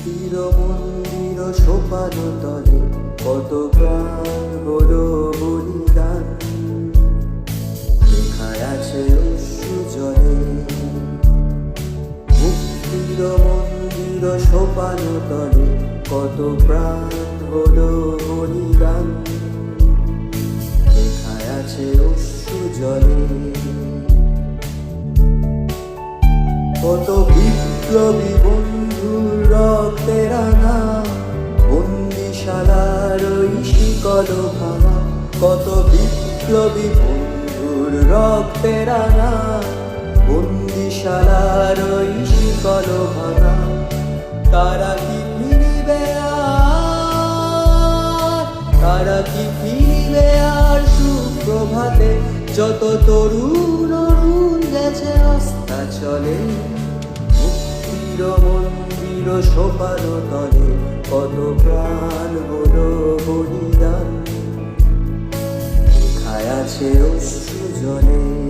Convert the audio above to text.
মুক্তির মন্দির সোপান তলে কত প্রাণ হলো বলিদান। লেখায় আছে অশ্রু জলে। মন্দির সোপান তলে কত প্রাণ হলো বলিদান। লেখায় আছে অশ্রু কত বিপ্লবী বন্ধুর রক্তের রাঙা বন্দিশালার ওই শিকল কত বিপ্লবী বন্ধুর রক্তের রাঙা বন্দিশালার ওই শিকল ভাঙা, তারা কি ফিরবে তারা কি ফিরবে আর সুপ্রভাতে? যত তরুণ অরুণ গেছে রাস্তা চলে। মন্দির সোপান তলে কত প্রাণ হলো বলিদান। খায় আছে অশ্রু জলে